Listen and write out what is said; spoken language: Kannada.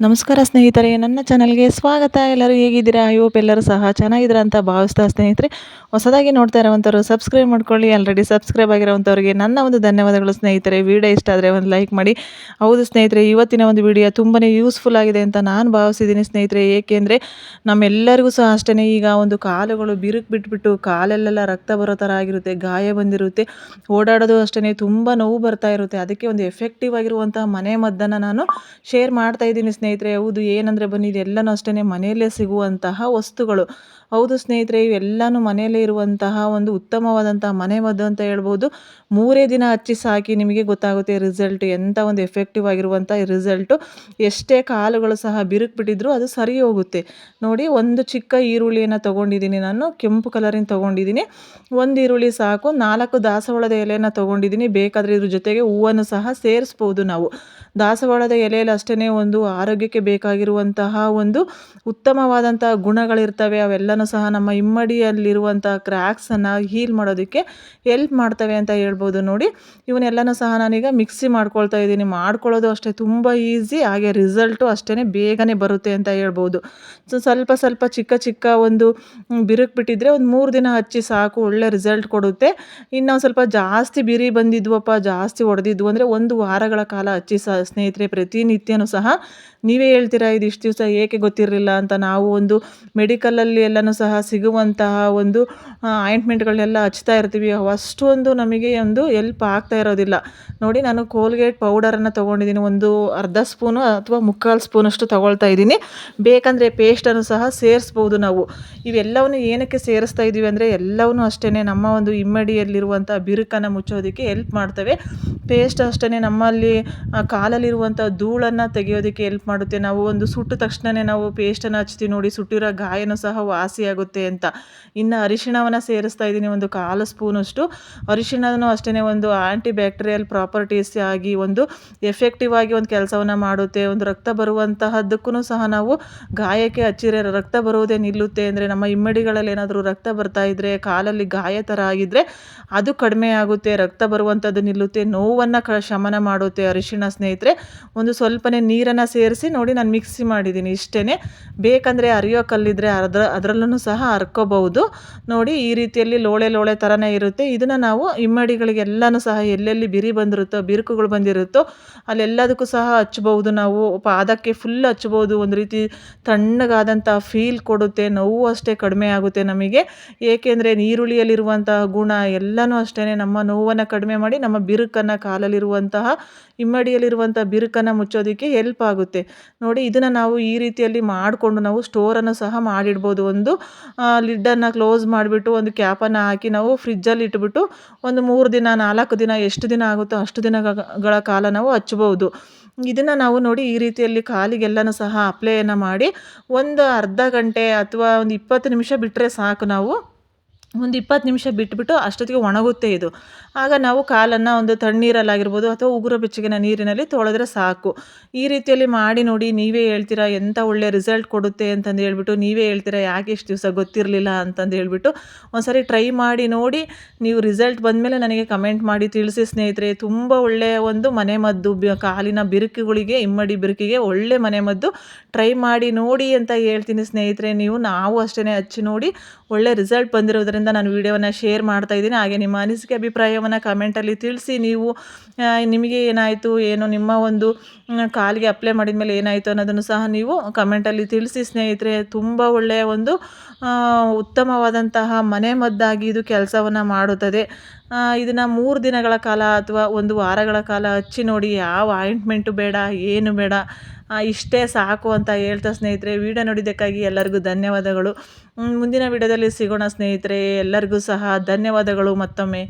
ನಮಸ್ಕಾರ ಸ್ನೇಹಿತರೆ, ನನ್ನ ಚಾನಲ್ಗೆ ಸ್ವಾಗತ. ಎಲ್ಲರೂ ಹೇಗಿದ್ದೀರಾ? ಐ ಹೋಪ್ ಎಲ್ಲರೂ ಸಹ ಚೆನ್ನಾಗಿದ್ದೀರಾ ಅಂತ ಭಾವಿಸ್ತಾ ಸ್ನೇಹಿತರೆ. ಹೊಸದಾಗಿ ನೋಡ್ತಾ ಇರೋವಂಥವ್ರು ಸಬ್ಸ್ಕ್ರೈಬ್ ಮಾಡ್ಕೊಳ್ಳಿ. ಆಲ್ರೆಡಿ ಸಬ್ಸ್ಕ್ರೈಬ್ ಆಗಿರೋವಂಥವ್ರಿಗೆ ನನ್ನ ಒಂದು ಧನ್ಯವಾದಗಳು ಸ್ನೇಹಿತರೆ. ವಿಡಿಯೋ ಇಷ್ಟ ಆದರೆ ಒಂದು ಲೈಕ್ ಮಾಡಿ. ಹೌದು ಸ್ನೇಹಿತರೆ, ಇವತ್ತಿನ ಒಂದು ವಿಡಿಯೋ ತುಂಬಾ ಯೂಸ್ಫುಲ್ ಆಗಿದೆ ಅಂತ ನಾನು ಭಾವಿಸಿದ್ದೀನಿ ಸ್ನೇಹಿತರೆ. ಏಕೆಂದರೆ ನಮ್ಮೆಲ್ಲರಿಗೂ ಸಹ ಅಷ್ಟೇ ಈಗ ಒಂದು ಕಾಲುಗಳು ಬಿರುಕು ಬಿಟ್ಬಿಟ್ಟು ಕಾಲಲ್ಲೆಲ್ಲ ರಕ್ತ ಬರೋ ಥರ ಆಗಿರುತ್ತೆ, ಗಾಯ ಬಂದಿರುತ್ತೆ, ಓಡಾಡೋದು ಅಷ್ಟೇ ತುಂಬ ನೋವು ಬರ್ತಾ ಇರುತ್ತೆ. ಅದಕ್ಕೆ ಒಂದು ಎಫೆಕ್ಟಿವ್ ಆಗಿರುವಂಥ ಮನೆ ಮದ್ದನ್ನು ನಾನು ಶೇರ್ ಮಾಡ್ತಾ ಇದ್ದೀನಿ ಸ್ನೇಹಿತರೆ, ಹೌದು, ಏನಂದರೆ ಬನ್ನಿ, ಇದೆಲ್ಲನೂ ಅಷ್ಟೇ ಮನೆಯಲ್ಲೇ ಸಿಗುವಂತಹ ವಸ್ತುಗಳು. ಹೌದು ಸ್ನೇಹಿತರೆ, ಇವೆಲ್ಲನೂ ಮನೆಯಲ್ಲೇ ಇರುವಂತಹ ಒಂದು ಉತ್ತಮವಾದಂತಹ ಮನೆ ಮದ್ದು ಅಂತ ಹೇಳ್ಬೋದು. ಮೂರೇ ದಿನ ಹಚ್ಚಿ ಸಾಕಿ ನಿಮಗೆ ಗೊತ್ತಾಗುತ್ತೆ ರಿಸಲ್ಟ್ ಎಂಥ ಒಂದು ಎಫೆಕ್ಟಿವ್ ಆಗಿರುವಂಥ ರಿಸಲ್ಟು. ಎಷ್ಟೇ ಕಾಲುಗಳು ಸಹ ಬಿರುಕು ಬಿಟ್ಟಿದ್ರು ಅದು ಸರಿ ಹೋಗುತ್ತೆ. ನೋಡಿ, ಒಂದು ಚಿಕ್ಕ ಈರುಳ್ಳಿಯನ್ನು ತೊಗೊಂಡಿದ್ದೀನಿ ನಾನು, ಕೆಂಪು ಕಲರಿನ ತೊಗೊಂಡಿದ್ದೀನಿ. ಒಂದು ಈರುಳ್ಳಿ ಸಾಕು, ನಾಲ್ಕು ದಾಸವಾಳದ ಎಲೆಯನ್ನು ತೊಗೊಂಡಿದ್ದೀನಿ. ಬೇಕಾದರೆ ಇದ್ರ ಜೊತೆಗೆ ಹೂವನ್ನು ಸಹ ಸೇರಿಸ್ಬೋದು ನಾವು. ದಾಸವಾಳದ ಎಲೆಯಲ್ಲಿ ಅಷ್ಟೇ ಒಂದು ಆರೋಗ್ಯಕ್ಕೆ ಬೇಕಾಗಿರುವಂತಹ ಒಂದು ಉತ್ತಮವಾದಂತಹ ಗುಣಗಳಿರ್ತವೆ. ಅವೆಲ್ಲನೂ ಸಹ ನಮ್ಮ ಇಮ್ಮಡಿಯಲ್ಲಿರುವಂಥ ಕ್ರ್ಯಾಕ್ಸನ್ನು ಹೀಲ್ ಮಾಡೋದಕ್ಕೆ ಎಲ್ಪ್ ಮಾಡ್ತವೆ ಅಂತ ಹೇಳ್ಬೋದು ನೋಡಿ. ಇವನ್ನೆಲ್ಲನೂ ಸಹ ನಾನೀಗ ಮಿಕ್ಸಿ ಮಾಡ್ಕೊಳ್ತಾ ಇದ್ದೀನಿ. ಮಾಡ್ಕೊಳ್ಳೋದು ಅಷ್ಟೇ ತುಂಬ ಈಸಿ ಹಾಗೆ ರಿಸಲ್ಟು ಅಷ್ಟೇ ಬೇಗನೆ ಬರುತ್ತೆ ಅಂತ ಹೇಳ್ಬೋದು. ಸೊ, ಸ್ವಲ್ಪ ಸ್ವಲ್ಪ ಚಿಕ್ಕ ಚಿಕ್ಕ ಒಂದು ಬಿರುಕು ಬಿಟ್ಟಿದ್ರೆ ಒಂದು ಮೂರು ದಿನ ಹಚ್ಚಿ ಸಾಕು, ಒಳ್ಳೆ ರಿಸಲ್ಟ್ ಕೊಡುತ್ತೆ. ಇನ್ನು ಸ್ವಲ್ಪ ಜಾಸ್ತಿ ಬಿರಿ ಬಂದಿದ್ವಪ್ಪ, ಜಾಸ್ತಿ ಹೊಡೆದಿದ್ವು ಅಂದರೆ ಒಂದು ವಾರಗಳ ಕಾಲ ಹಚ್ಚಿ ಸಹ ಸ್ನೇಹಿತರೆ, ಪ್ರತಿನಿತ್ಯನೂ ಸಹ ನೀವೇ ಹೇಳ್ತೀರಾ ಇದು ಇಷ್ಟು ದಿವಸ ಏಕೆ ಗೊತ್ತಿರಲಿಲ್ಲ ಅಂತ? ನಾವು ಒಂದು ಮೆಡಿಕಲಲ್ಲಿ ಎಲ್ಲನೂ ಸಹ ಸಿಗುವಂತಹ ಒಂದು ಆಯಿಂಟ್ಮೆಂಟ್ಗಳನ್ನೆಲ್ಲ ಹಚ್ತಾ ಇರ್ತೀವಿ. ಅಷ್ಟೊಂದು ನಮಗೆ ಒಂದು ಎಲ್ಪ್ ಆಗ್ತಾ ಇರೋದಿಲ್ಲ. ನೋಡಿ, ನಾನು ಕೋಲ್ಗೇಟ್ ಪೌಡರನ್ನು ತೊಗೊಂಡಿದ್ದೀನಿ. ಒಂದು ಅರ್ಧ ಸ್ಪೂನು ಅಥವಾ ಮುಕ್ಕಾಲು ಸ್ಪೂನಷ್ಟು ತೊಗೊಳ್ತಾ ಇದ್ದೀನಿ. ಬೇಕಂದರೆ ಪೇಸ್ಟನ್ನು ಸಹ ಸೇರಿಸ್ಬೋದು ನಾವು. ಇವೆಲ್ಲವನ್ನು ಏನಕ್ಕೆ ಸೇರಿಸ್ತಾ ಇದ್ದೀವಿ ಅಂದರೆ ಎಲ್ಲವೂ ಅಷ್ಟೇ ನಮ್ಮ ಒಂದು ಇಮ್ಮಡಿಯಲ್ಲಿರುವಂಥ ಬಿರುಕನ್ನು ಮುಚ್ಚೋದಕ್ಕೆ ಹೆಲ್ಪ್ ಮಾಡ್ತವೆ. ಪೇಸ್ಟ್ ಅಷ್ಟೇ ನಮ್ಮಲ್ಲಿ ಕಾಲಲ್ಲಿರುವಂಥ ಧೂಳನ್ನು ತೆಗೆಯೋದಕ್ಕೆ ಎಲ್ಪ್ ಮಾಡುತ್ತೆ. ನಾವು ಒಂದು ಸುಟ್ಟ ತಕ್ಷಣನೇ ನಾವು ಪೇಸ್ಟನ್ನು ಹಚ್ತೀವಿ ನೋಡಿ, ಸುಟ್ಟಿರೋ ಗಾಯನೂ ಸಹ ವಾಸಿಯಾಗುತ್ತೆ ಅಂತ. ಇನ್ನು ಅರಿಶಿಣವನ್ನು ಸೇರಿಸ್ತಾ ಇದ್ದೀನಿ, ಒಂದು ಕಾಲು ಸ್ಪೂನಷ್ಟು. ಅರಿಶಿಣನೂ ಅಷ್ಟೇ ಒಂದು ಆ್ಯಂಟಿ ಬ್ಯಾಕ್ಟೀರಿಯಲ್ ಪ್ರಾಪರ್ಟೀಸ್ ಆಗಿ ಒಂದು ಎಫೆಕ್ಟಿವ್ ಆಗಿ ಒಂದು ಕೆಲಸವನ್ನು ಮಾಡುತ್ತೆ. ಒಂದು ರಕ್ತ ಬರುವಂತಹದ್ದಕ್ಕೂ ಸಹ ನಾವು ಗಾಯಕ್ಕೆ ಹಚ್ಚಿರ ರಕ್ತ ಬರುವುದೇ ನಿಲ್ಲುತ್ತೆ ಅಂದರೆ, ನಮ್ಮ ಇಮ್ಮಡಿಗಳಲ್ಲಿ ಏನಾದರೂ ರಕ್ತ ಬರ್ತಾ ಇದ್ದರೆ ಕಾಲಲ್ಲಿ ಗಾಯ ಥರ ಆಗಿದ್ದರೆ ಅದು ಕಡಿಮೆ ಆಗುತ್ತೆ, ರಕ್ತ ಬರುವಂಥದ್ದು ನಿಲ್ಲುತ್ತೆ. ನೋವನ್ನು ಕ ಶಮನ ಮಾಡುತ್ತೆ ಅರಿಶಿಣ ಸ್ನೇಹಿತರೆ. ಒಂದು ಸ್ವಲ್ಪನೇ ನೀರನ್ನು ಸೇರಿಸಿ ನೋಡಿ ನಾನು ಮಿಕ್ಸಿ ಮಾಡಿದ್ದೀನಿ ಇಷ್ಟೇ ಬೇಕಂದರೆ ಅರಿಯೋ ಕಲ್ಲಿದ್ದರೆ ಅದ್ರ ಅದರಲ್ಲೂ ಸಹ ಹರ್ಕೋಬಹುದು ನೋಡಿ ಈ ರೀತಿಯಲ್ಲಿ ಲೋಳೆ ಲೋಳೆ ಥರನೇ ಇರುತ್ತೆ. ಇದನ್ನು ನಾವು ಇಮ್ಮಡಿಗಳಿಗೆಲ್ಲನೂ ಸಹ ಎಲ್ಲೆಲ್ಲಿ ಬಿರಿ ಬಂದಿರುತ್ತೋ, ಬಿರುಕುಗಳು ಬಂದಿರುತ್ತೋ, ಅಲ್ಲೆಲ್ಲದಕ್ಕೂ ಸಹ ಹಚ್ಬೋದು ನಾವು. ಪಾದಕ್ಕೆ ಫುಲ್ ಹಚ್ಬೋದು ಒಂದು ರೀತಿ ತಣ್ಣಗಾದಂಥ ಫೀಲ್ ಕೊಡುತ್ತೆ. ನೋವು ಅಷ್ಟೇ ಕಡಿಮೆ ಆಗುತ್ತೆ ನಮಗೆ. ಏಕೆಂದರೆ ನೀರುಳ್ಳಿಯಲ್ಲಿರುವಂತಹ ಗುಣ ಎಲ್ಲನೂ ಅಷ್ಟೇ ನಮ್ಮ ನೋವನ್ನು ಕಡಿಮೆ ಮಾಡಿ ನಮ್ಮ ಬಿರುಕನ್ನು ಕಾಲಲ್ಲಿರುವಂತಹ ಇಮ್ಮಡಿಯಲ್ಲಿರುವಂಥ ಬಿರುಕನ್ನು ಮುಚ್ಚೋದಕ್ಕೆ ಹೆಲ್ಪ್ ಆಗುತ್ತೆ. ನೋಡಿ, ಇದನ್ನು ನಾವು ಈ ರೀತಿಯಲ್ಲಿ ಮಾಡಿಕೊಂಡು ನಾವು ಸ್ಟೋರನ್ನು ಸಹ ಮಾಡಿಡ್ಬೋದು. ಒಂದು ಲಿಡ್ಡನ್ನು ಕ್ಲೋಸ್ ಮಾಡಿಬಿಟ್ಟು, ಒಂದು ಕ್ಯಾಪನ್ನು ಹಾಕಿ ನಾವು ಫ್ರಿಜ್ಜಲ್ಲಿ ಇಟ್ಬಿಟ್ಟು, ಒಂದು ಮೂರು ದಿನ, ನಾಲ್ಕು ದಿನ, ಎಷ್ಟು ದಿನ ಆಗುತ್ತೋ ಅಷ್ಟು ದಿನಗಳ ಕಾಲ ನಾವು ಹಚ್ಬೋದು ಇದನ್ನು ನಾವು ನೋಡಿ, ಈ ರೀತಿಯಲ್ಲಿ ಕಾಲಿಗೆಲ್ಲನೂ ಸಹ ಅಪ್ಲೈಯನ್ನು ಮಾಡಿ, ಒಂದು ಅರ್ಧ ಗಂಟೆ ಅಥವಾ ಒಂದು ಇಪ್ಪತ್ತು ನಿಮಿಷ ಬಿಟ್ಟರೆ ಸಾಕು ನಾವು. ಒಂದು ಇಪ್ಪತ್ತು ನಿಮಿಷ ಬಿಟ್ಬಿಟ್ಟು ಅಷ್ಟೊತ್ತಿಗೆ ಒಣಗುತ್ತೆ ಇದು. ಆಗ ನಾವು ಕಾಲನ್ನು ಒಂದು ತಣ್ಣೀರಲ್ಲಾಗಿರ್ಬೋದು ಅಥವಾ ಉಗುರು ಬೆಚ್ಚಗಿನ ನೀರಿನಲ್ಲಿ ತೊಳೆದ್ರೆ ಸಾಕು. ಈ ರೀತಿಯಲ್ಲಿ ಮಾಡಿ ನೋಡಿ, ನೀವೇ ಹೇಳ್ತೀರಾ ಎಂಥ ಒಳ್ಳೆ ರಿಸಲ್ಟ್ ಕೊಡುತ್ತೆ ಅಂತಂದು ಹೇಳ್ಬಿಟ್ಟು, ನೀವೇ ಹೇಳ್ತೀರಾ, ಯಾಕೆ ಇಷ್ಟು ದಿವಸ ಗೊತ್ತಿರಲಿಲ್ಲ ಅಂತಂದು ಹೇಳ್ಬಿಟ್ಟು ಒಂದ್ಸರಿ ಟ್ರೈ ಮಾಡಿ ನೋಡಿ, ನೀವು ರಿಸಲ್ಟ್ ಬಂದಮೇಲೆ ನನಗೆ ಕಮೆಂಟ್ ಮಾಡಿ ತಿಳಿಸಿ ಸ್ನೇಹಿತರೆ. ತುಂಬ ಒಳ್ಳೆಯ ಒಂದು ಮನೆ ಮದ್ದು ಕಾಲಿನ ಬಿರುಕುಗಳಿಗೆ, ಇಮ್ಮಡಿ ಬಿರುಕಿಗೆ ಒಳ್ಳೆ ಮನೆ ಮದ್ದು. ಟ್ರೈ ಮಾಡಿ ನೋಡಿ ಅಂತ ಹೇಳ್ತೀನಿ ಸ್ನೇಹಿತರೆ. ನೀವು ನಾವು ಅಷ್ಟೇ ಹಚ್ಚಿ ನೋಡಿ, ಒಳ್ಳೆ ರಿಸಲ್ಟ್ ಬಂದಿರೋದ್ರಿಂದ ನಾನು ವಿಡಿಯೋವನ್ನು ಶೇರ್ ಮಾಡ್ತಾ ಇದ್ದೀನಿ. ಹಾಗೆ ನಿಮ್ಮ ಅನಿಸಿಕೆ ಅಭಿಪ್ರಾಯವನ್ನು ಕಮೆಂಟಲ್ಲಿ ತಿಳಿಸಿ. ನೀವು ನಿಮಗೆ ಏನಾಯಿತು, ಏನು ನಿಮ್ಮ ಒಂದು ಕಾಲಿಗೆ ಅಪ್ಲೈ ಮಾಡಿದ ಮೇಲೆ ಏನಾಯಿತು ಅನ್ನೋದನ್ನು ಸಹ ನೀವು ಕಮೆಂಟಲ್ಲಿ ತಿಳಿಸಿ. ಸ್ನೇಹಿತರೆ, ತುಂಬ ಒಳ್ಳೆಯ ಒಂದು ಉತ್ತಮವಾದಂತಹ ಮನೆ ಮದ್ದಾಗಿ ಇದು ಕೆಲಸವನ್ನು ಮಾಡುತ್ತದೆ. ಇದನ್ನು ಮೂರು ದಿನಗಳ ಕಾಲ ಅಥವಾ ಒಂದು ವಾರಗಳ ಕಾಲ ಹಚ್ಚಿ ನೋಡಿ, ಯಾವ ಆಯಿಂಟ್ಮೆಂಟು ಬೇಡ, ಏನು ಬೇಡ ಇಷ್ಟೇ ಸಾಕು ಅಂತ ಹೇಳ್ತಾ ಸ್ನೇಹಿತರೆ ವಿಡಿಯೋ ನೋಡಿದ್ದಕ್ಕಾಗಿ ಎಲ್ಲರಿಗೂ ಧನ್ಯವಾದಗಳು. ಮುಂದಿನ ವಿಡಿಯೋದಲ್ಲಿ ಸಿಗೋಣ ಸ್ನೇಹಿತರೆ, ಎಲ್ಲರಿಗೂ ಸಹ ಧನ್ಯವಾದಗಳು ಮತ್ತೊಮ್ಮೆ.